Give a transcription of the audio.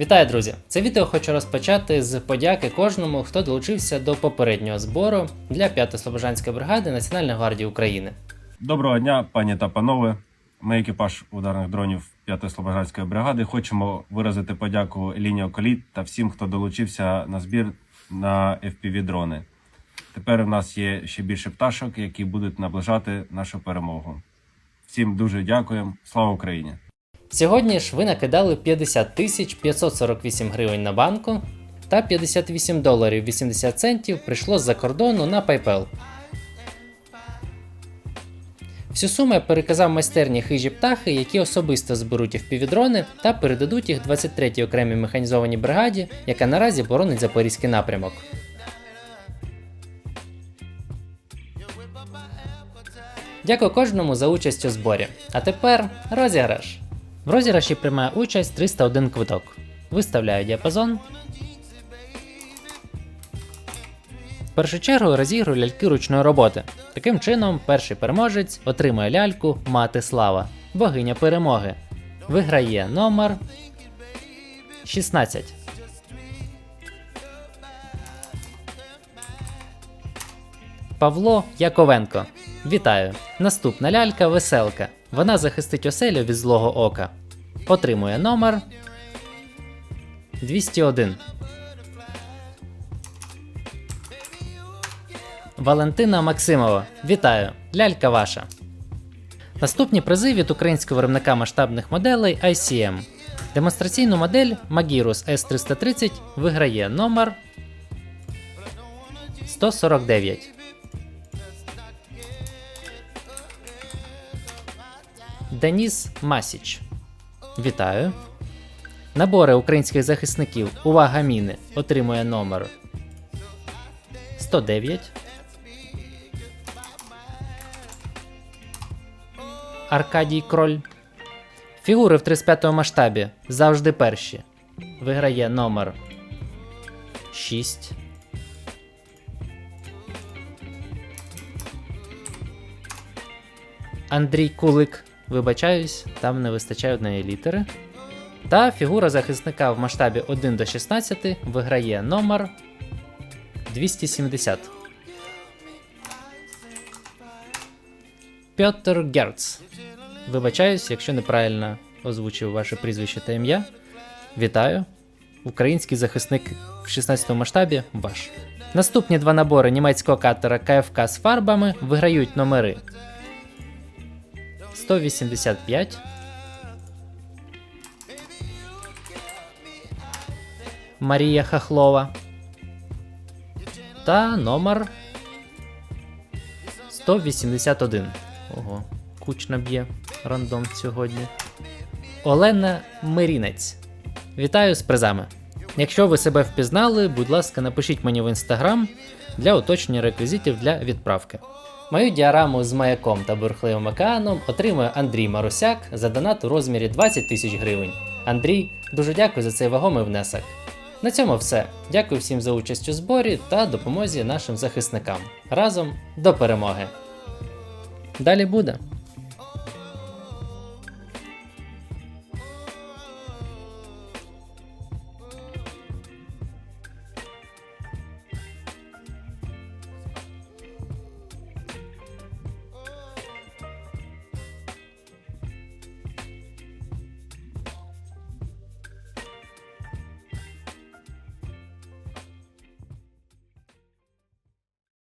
Вітаю, друзі! Це відео хочу розпочати з подяки кожному, хто долучився до попереднього збору для 5-ї Слобожанської бригади Національної гвардії України. Доброго дня, пані та панове. Ми, екіпаж ударних дронів 5-ї Слобожанської бригади, хочемо виразити подяку Еліні Околіт та всім, хто долучився на збір на FPV-дрони. Тепер у нас є ще більше пташок, які будуть наближати нашу перемогу. Всім дуже дякуємо. Слава Україні! Сьогодні ж ви накидали 50 тисяч 548 гривень на банку та 58 доларів 80 центів прийшло з-за кордону на PayPal. Всю суму я переказав майстерні хижі птахи, які особисто зберуть впівдрони та передадуть їх 23-й окремій механізованій бригаді, яка наразі боронить запорізький напрямок. Дякую кожному за участь у зборі. А тепер розіграш. В розіграші приймає участь 301 квиток. Виставляю діапазон. В першу чергу розіграю ляльки ручної роботи. Таким чином, перший переможець отримує ляльку Мати Слава, богиня перемоги. Виграє номер 16. Павло Яковенко. Вітаю! Наступна лялька веселка. Вона захистить оселю від злого ока. Отримує номер 201. Валентина Максимова. Вітаю! Лялька ваша. Наступні призи від українського виробника масштабних моделей ICM. Демонстраційну модель Magirus S330 виграє номер 149. Деніс Масіч. Вітаю. Набори українських захисників Увага міни отримує номер 109. Аркадій Кроль. Фігури в 35 масштабі завжди перші. Виграє номер 6. Андрій Кулик. Вибачаюсь, там не вистачає однієї літери. Та фігура захисника в масштабі 1 до 16 виграє номер 270. Пьотр Герц. Вибачаюсь, якщо неправильно озвучив ваше прізвище та ім'я. Вітаю. Український захисник в 16 масштабі ваш. Наступні два набори німецького катера КФК з фарбами виграють номери 185. Марія Хахлова. Та номер 181. Ого, кучно б'є рандом сьогодні. Олена Мирінець. Вітаю з призами. Якщо ви себе впізнали, будь ласка, напишіть мені в інстаграм для уточнення реквізитів для відправки. Мою діараму з маяком та бурхливим океаном отримує Андрій Марусяк за донат у розмірі 20 тисяч гривень. Андрій, дуже дякую за цей вагомий внесок. На цьому все. Дякую всім за участь у зборі та допомозі нашим захисникам. Разом до перемоги. Далі буде.